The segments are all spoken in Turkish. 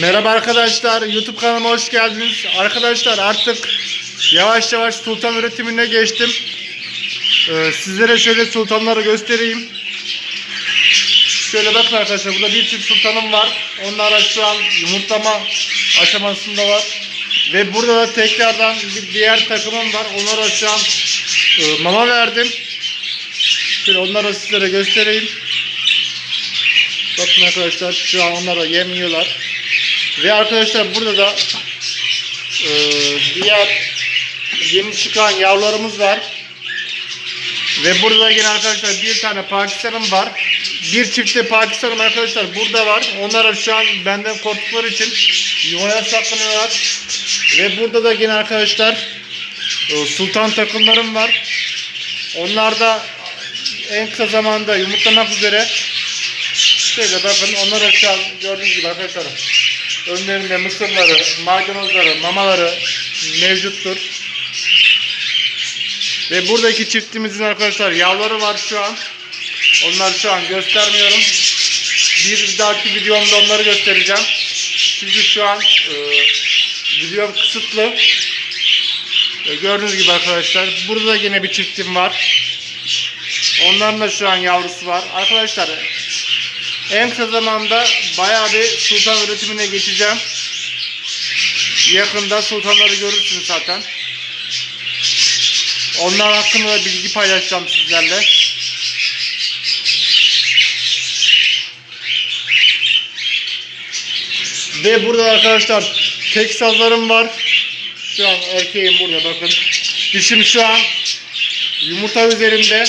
Merhaba arkadaşlar, YouTube kanalıma hoş geldiniz. Arkadaşlar artık yavaş yavaş sultan üretimine geçtim. Ee, sizlere şöyle sultanları göstereyim. Şöyle bakın arkadaşlar, burada bir çift sultanım var. Onlar şu an yumurtlama aşamasında var. Ve burada da tekrardan bir diğer takımım var. Onlara şu an e, mama verdim. Şöyle onları sizlere göstereyim. Bakın arkadaşlar şu an onlara yem yiyorlar. Ve arkadaşlar burada da e, diğer yeni çıkan yavrularımız var. Ve burada yine arkadaşlar bir tane Pakistan'ım var. Bir çifte Pakistan'ım arkadaşlar burada var. Onlar şu an benden korktukları için yuvaya saklanıyorlar. Ve burada da yine arkadaşlar e, sultan takımlarım var. Onlar da en kısa zamanda yumurtlamak üzere. Şöyle bakın onlara şu an gördüğünüz gibi arkadaşlar önlerinde mısırları, maydanozları, mamaları mevcuttur. Ve buradaki çiftimizin arkadaşlar yavruları var şu an. Onlar şu an göstermiyorum. Bir dahaki videomda onları göstereceğim. Çünkü şu an e, videom kısıtlı. E, gördüğünüz gibi arkadaşlar. Burada yine bir çiftim var. Onların da şu an yavrusu var. Arkadaşlar en kısa zamanda bayağı bir sultan üretimine geçeceğim. Yakında sultanları görürsünüz zaten. Onlar hakkında da bilgi paylaşacağım sizlerle. Ve burada arkadaşlar tek sazlarım var. Şu an erkeğim burada bakın. Dişim şu an yumurta üzerinde.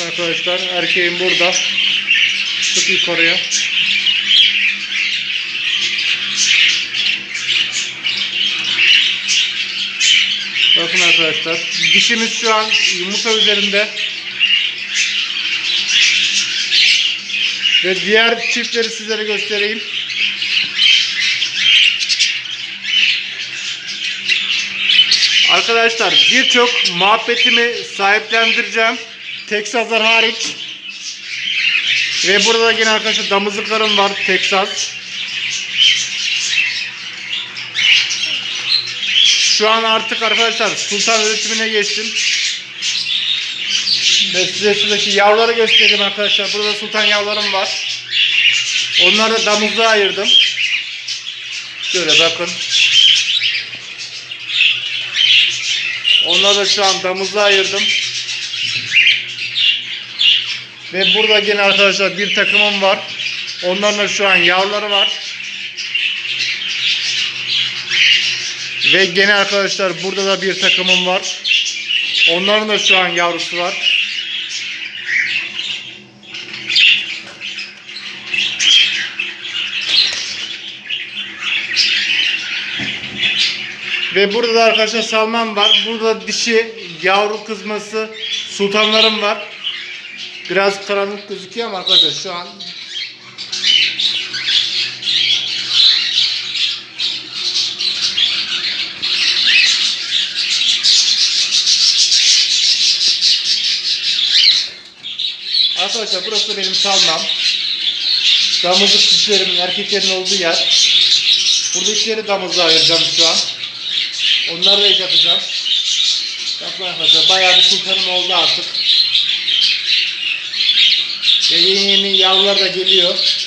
Bakın arkadaşlar erkeğim burada. Sık yukarıya. Bakın arkadaşlar. Dişimiz şu an yumurta üzerinde. Ve diğer çiftleri sizlere göstereyim. Arkadaşlar birçok muhabbetimi sahiplendireceğim. Teksaslar hariç. Ve burada yine arkadaşlar damızlıklarım var Texas. Şu an artık arkadaşlar sultan üretimine geçtim. Ve size şuradaki yavruları göstereyim arkadaşlar. Burada sultan yavrularım var. Onları da damızlığa ayırdım. Şöyle bakın. Onları da şu an damızlığa ayırdım. Ve burada yine arkadaşlar bir takımım var. Onların da şu an yavruları var. Ve gene arkadaşlar burada da bir takımım var. Onların da şu an yavrusu var. Ve burada da arkadaşlar Salman var. Burada dişi yavru kızması sultanlarım var. Biraz karanlık gözüküyor ama arkadaşlar şu an Arkadaşlar burası benim salmam. Damızlık dişlerimin erkeklerin olduğu yer. Buradakileri damızlığa ayıracağım şu an. Onları da iş yapacağım. Bakın arkadaşlar bayağı bir sultanım oldu artık. Yeni yavrular da geliyor.